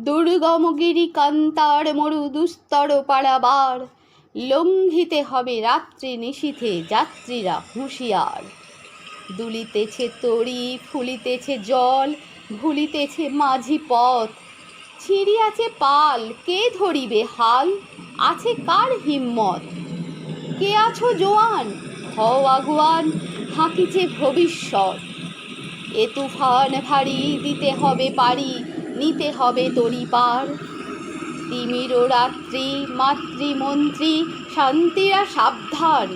দুর্গমগিরি কান্তার মরু দুস্তর পাড়াবার লঙ্ঘিতে হবে রাত্রি নিশীথে যাত্রীরা হুঁশিয়ার। দুলিতেছে তরি, ফুলিতেছে জল, ভুলিতেছে মাঝি পথ। ছিড়িয়াছে পাল, কে ধরিবে হাল? আছে কার হিম্মত? কে আছো জোয়ান? হও আগুয়ান, হাঁকিছে ভবিষ্যৎ। এ তুফান ভারী দিতে হবে পারি। নিতে হবে তরি পার তিমির রাত্রি মাতৃমন্ত্রী শান্তিরা সাবধান।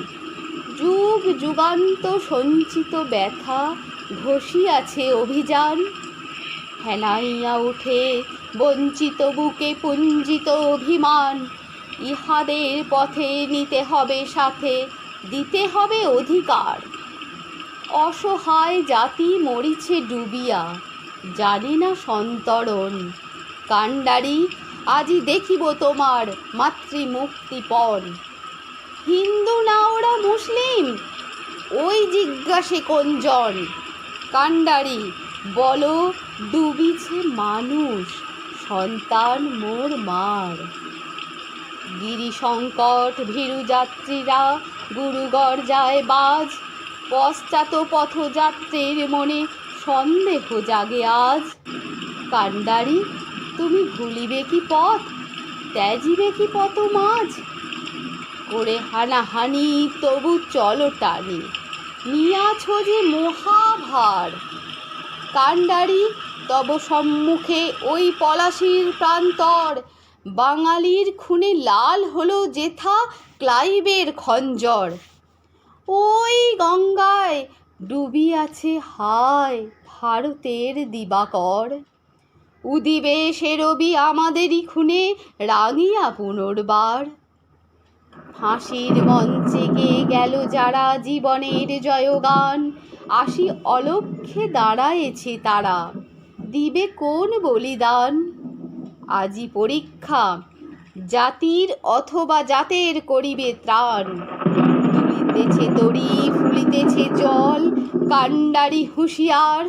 যুগ যুগান্ত সঞ্চিত ব্যথা ঘষিয়াছে অভিযান। হেনাইয়া উঠে বঞ্চিত বুকে পুঞ্জিত অভিমান। ইহাদের পথে নিতে হবে সাথে, দিতে হবে অধিকার। অসহায় জাতি মরিছে ডুবিয়া। জানে না সন্তরণ। কাণ্ডারি, আজি দেখিব তোমার মাতৃমুক্তিপণ। হিন্দু না ওরা মুসলিম? ওই জিজ্ঞাসে কোনজন? কাণ্ডারি, বলো, ডুবিছে মানুষ, সন্তান মোর মার। গিরি সংকট ভীরু যাত্রীরা গুরুগর যায় বাজ পশ্চাৎ পথযাত্রীর মনে সন্দেহ জাগে আজ। কান্ডারি, তুমি ভুলিবে কি পথ? ত্যাজিবে কি পত মাঝ? করে হানাহানি, তবু চলো টানি। নিয়াছ যে মহাভার। কান্ডারি, তব সম্মুখে ওই পলাশির প্রান্তর। বাঙালির খুনে লাল হলো জেথা ক্লাইবের খঞ্জর। ওই গঙ্গায় ডুবিয়াছে, হায়, ভারতের দিবাকর। উদিবে সে রবি আমাদেরই খুনে রাঙিয়া পুনর্বার। ফাঁসির মঞ্চে গেয়ে গেল যারা জীবনের জয়গান? আসি অলক্ষ্যে দাঁড়ায়েছে তারা, দিবে কোন বলিদান? আজি পরীক্ষা, জাতির অথবা জাতের করিবে ত্রাণ। তুলিতেছে দড়ি ফুলিতেছে জল কান্ডারি হুঁশিয়ার।